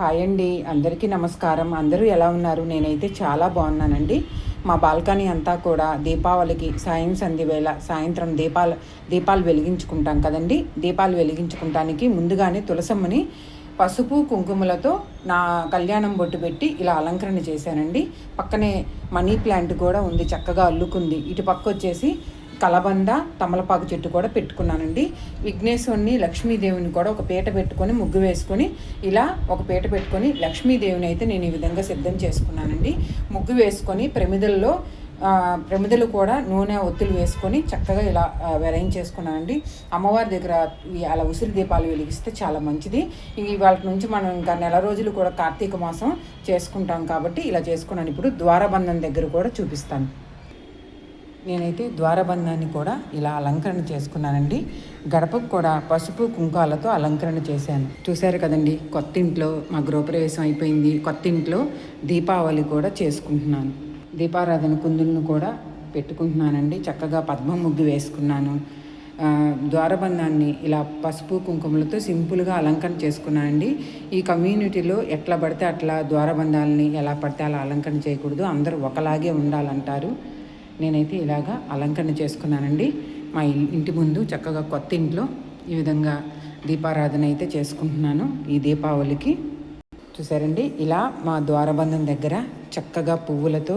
Hi అండి. అందరికీ నమస్కారం. అందరూ ఎలా ఉన్నారు? నేనైతే చాలా బాగున్నానండి. మా బాల్కనీ అంతా కూడా దీపావళికి సాయం సంధి వేళ సాయంత్రం దీపాలు దీపాలు వెలిగించుకుంటాం కదండి. దీపాలు వెలిగించుకుంటానికి ముందుగానే తులసమ్మని పసుపు కుంకుమలతో నా కళ్యాణం బొట్టు పెట్టి ఇలా అలంకరణ చేశానండి. పక్కనే మనీ ప్లాంట్ కూడా ఉంది చక్కగా అల్లుకుంది. ఇటు పక్క వచ్చేసి కలబంద తమలపాకు చెట్టు కూడా పెట్టుకున్నానండి. విఘ్నేశ్వరుని లక్ష్మీదేవిని కూడా ఒక పీట పెట్టుకొని ముగ్గు వేసుకొని ఇలా ఒక పీట పెట్టుకొని లక్ష్మీదేవిని అయితే నేను ఈ విధంగా సిద్ధం చేసుకున్నానండి. ముగ్గు వేసుకొని ప్రమిదల్లో ప్రమిదలు కూడా నూనె ఒత్తులు వేసుకొని చక్కగా ఇలా చేసుకున్నానండి అమ్మవారి దగ్గర అలా ఉసిరి దీపాలు వెలిగిస్తే చాలా మంచిది. వాళ్ళ నుంచి మనం ఇంకా నెల రోజులు కూడా కార్తీక మాసం చేసుకుంటాం కాబట్టి ఇలా చేసుకున్నాను. ఇప్పుడు ద్వారబంధం దగ్గర కూడా చూపిస్తాను. నేనైతే ద్వారబంధాన్ని కూడా ఇలా అలంకరణ చేసుకున్నానండి. గడపకు కూడా పసుపు కుంకాలతో అలంకరణ చేశాను. చూశారు కదండి కొత్త ఇంట్లో మా గృహప్రవేశం అయిపోయింది. కొత్త ఇంట్లో దీపావళి కూడా చేసుకుంటున్నాను. దీపారాధన కుందులను కూడా పెట్టుకుంటున్నానండి. చక్కగా పద్మ ముగ్గు వేసుకున్నాను. ద్వారబంధాన్ని ఇలా పసుపు కుంకుమలతో సింపుల్గా అలంకరణ చేసుకున్నానండి. ఈ కమ్యూనిటీలో ఎట్లా పడితే అట్లా ద్వారబంధాలని ఎలా పడితే అలా అలంకరణ చేయకూడదు. అందరూ ఒకలాగే ఉండాలంటారు. నేనైతే ఇలాగా అలంకరణ చేసుకున్నానండి. మా ఇంటి ముందు చక్కగా కొత్త ఇంట్లో ఈ విధంగా దీపారాధన అయితే చేసుకుంటున్నాను ఈ దీపావళికి. చూసారండి? ఇలా మా ద్వారబంధం దగ్గర చక్కగా పువ్వులతో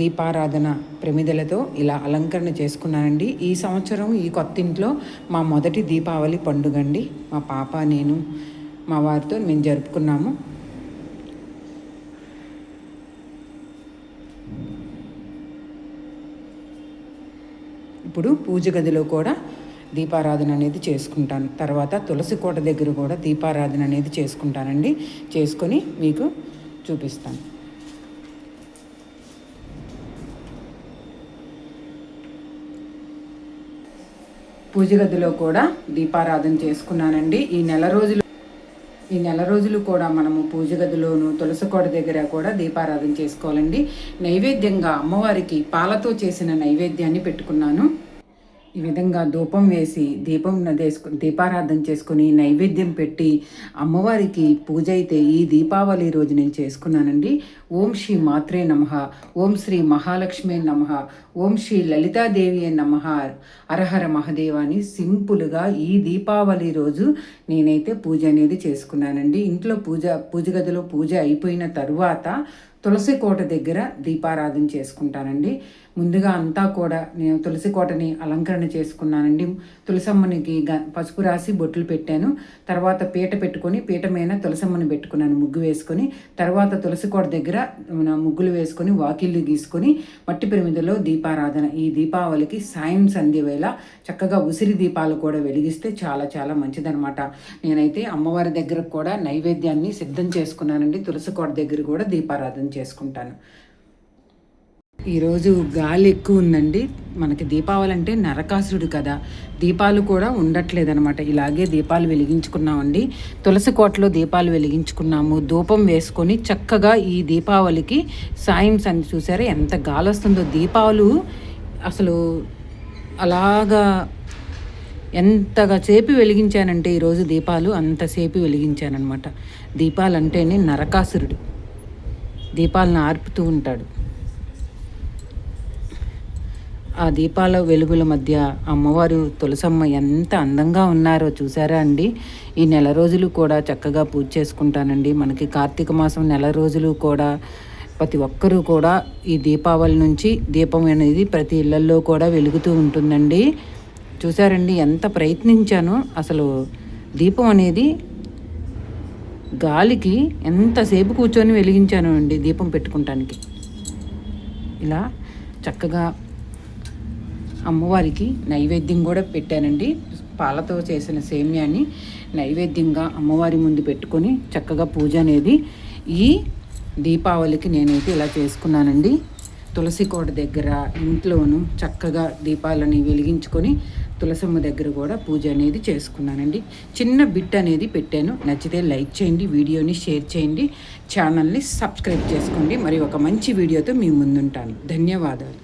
దీపారాధన ప్రమిదలతో ఇలా అలంకరణ చేసుకున్నానండి. ఈ సంవత్సరం ఈ కొత్త ఇంట్లో మా మొదటి దీపావళి పండుగ అండి. మా పాప నేను మా వారితో మేము జరుపుకున్నాము. ఇప్పుడు పూజ గదిలో కూడా దీపారాధన అనేది చేసుకుంటాను. తర్వాత తులసి కోట దగ్గర కూడా దీపారాధన అనేది చేసుకుంటానండి. చేసుకొని మీకు చూపిస్తాను. పూజ గదిలో కూడా దీపారాధన చేసుకున్నానండి. ఈ నెల రోజులు ఈ నెల రోజులు కూడా మనము పూజ గదిలోను తులసికోట దగ్గర కూడా దీపారాధన చేసుకోవాలండి. నైవేద్యంగా అమ్మవారికి పాలతో చేసిన నైవేద్యాన్ని పెట్టుకున్నాను. ఈ విధంగా ధూపం వేసి దీపం నదేసుకు దీపారాధన చేసుకుని నైవేద్యం పెట్టి అమ్మవారికి పూజ అయితే ఈ దీపావళి రోజు నేను చేసుకున్నానండి. ఓం శ్రీ మాత్రే నమ. ఓం శ్రీ మహాలక్ష్మి నమ. ఓం శ్రీ లలితాదేవి నమ. అరహర మహదేవాని సింపుల్గా ఈ దీపావళి రోజు నేనైతే పూజ అనేది చేసుకున్నానండి. ఇంట్లో పూజ పూజ గదిలో పూజ అయిపోయిన తరువాత తులసి కోట దగ్గర దీపారాధన చేసుకుంటానండి. ముందుగా అంతా కూడా నేను తులసి కోటని అలంకరణ చేసుకున్నానండి. తులసమ్మనికి గ పసుపు రాసి బొట్లు పెట్టాను. తర్వాత పీట పెట్టుకొని పీట మీద తులసమ్మని పెట్టుకున్నాను ముగ్గు వేసుకొని. తర్వాత తులసి కోట దగ్గర ముగ్గులు వేసుకొని వాకిళ్ళు గీసుకొని మట్టి పిరమిదలో దీపారాధన. ఈ దీపావళికి సాయం సంధ్య వేళ చక్కగా ఉసిరి దీపాలు కూడా వెలిగిస్తే చాలా చాలా మంచిదనమాట నేనైతే అమ్మవారి దగ్గర కూడా నైవేద్యాన్ని సిద్ధం చేసుకున్నానండి. తులసి కోట దగ్గర కూడా దీపారాధన చేసుకుంటాను. ఈరోజు గాలి ఎక్కువ ఉందండి మనకి దీపావళి అంటే నరకాసురుడు కదా. దీపాలు కూడా ఉండట్లేదనమాట ఇలాగే దీపాలు వెలిగించుకున్నామండి. తులసి కోటలో దీపాలు వెలిగించుకున్నాము. ధూపం వేసుకొని చక్కగా ఈ దీపావళికి సాయం సంది చూసారా ఎంత గాలి వస్తుందో దీపాలు అసలు అలాగా ఎంతగా సేపు వెలిగించానంటే ఈరోజు దీపాలు అంతసేపు వెలిగించానమాట దీపాలు అంటేనే నరకాసురుడు. దీపాలను ఆర్పుతూ ఉంటాడు. ఆ దీపాల వెలుగుల మధ్య అమ్మవారు తులసమ్మ ఎంత అందంగా ఉన్నారో చూసారా అండి? ఈ నెల రోజులు కూడా చక్కగా పూజ చేసుకుంటానండి. మనకి కార్తీక మాసం నెల రోజులు కూడా ప్రతి ఒక్కరూ కూడా ఈ దీపావళి నుంచి దీపం అనేది ప్రతి ఇళ్ళల్లో కూడా వెలుగుతూ ఉంటుందండి. చూసారండి ఎంత ప్రయత్నించానో. అసలు దీపం అనేది గాలికి ఎంతసేపు కూర్చొని వెలిగించాను అండి దీపం పెట్టుకుంటానికి. ఇలా చక్కగా అమ్మవారికి నైవేద్యం కూడా పెట్టానండి. పాలతో చేసిన సేమ్యాన్ని నైవేద్యంగా అమ్మవారి ముందు పెట్టుకొని చక్కగా పూజ అనేది ఈ దీపావళికి నేనైతే ఇలా చేసుకున్నానండి. తులసి కోట దగ్గర ఇంట్లోనూ చక్కగా దీపాలని వెలిగించుకొని తులసమ్మ దగ్గర కూడా పూజ అనేది చేసుకున్నానండి. చిన్న బిట్ అనేది పెట్టాను. నచ్చితే లైక్ చేయండి వీడియోని షేర్ చేయండి ఛానల్ని సబ్స్క్రైబ్ చేసుకోండి. మరి ఒక మంచి వీడియోతో మీ ముందుంటాను. ధన్యవాదాలు.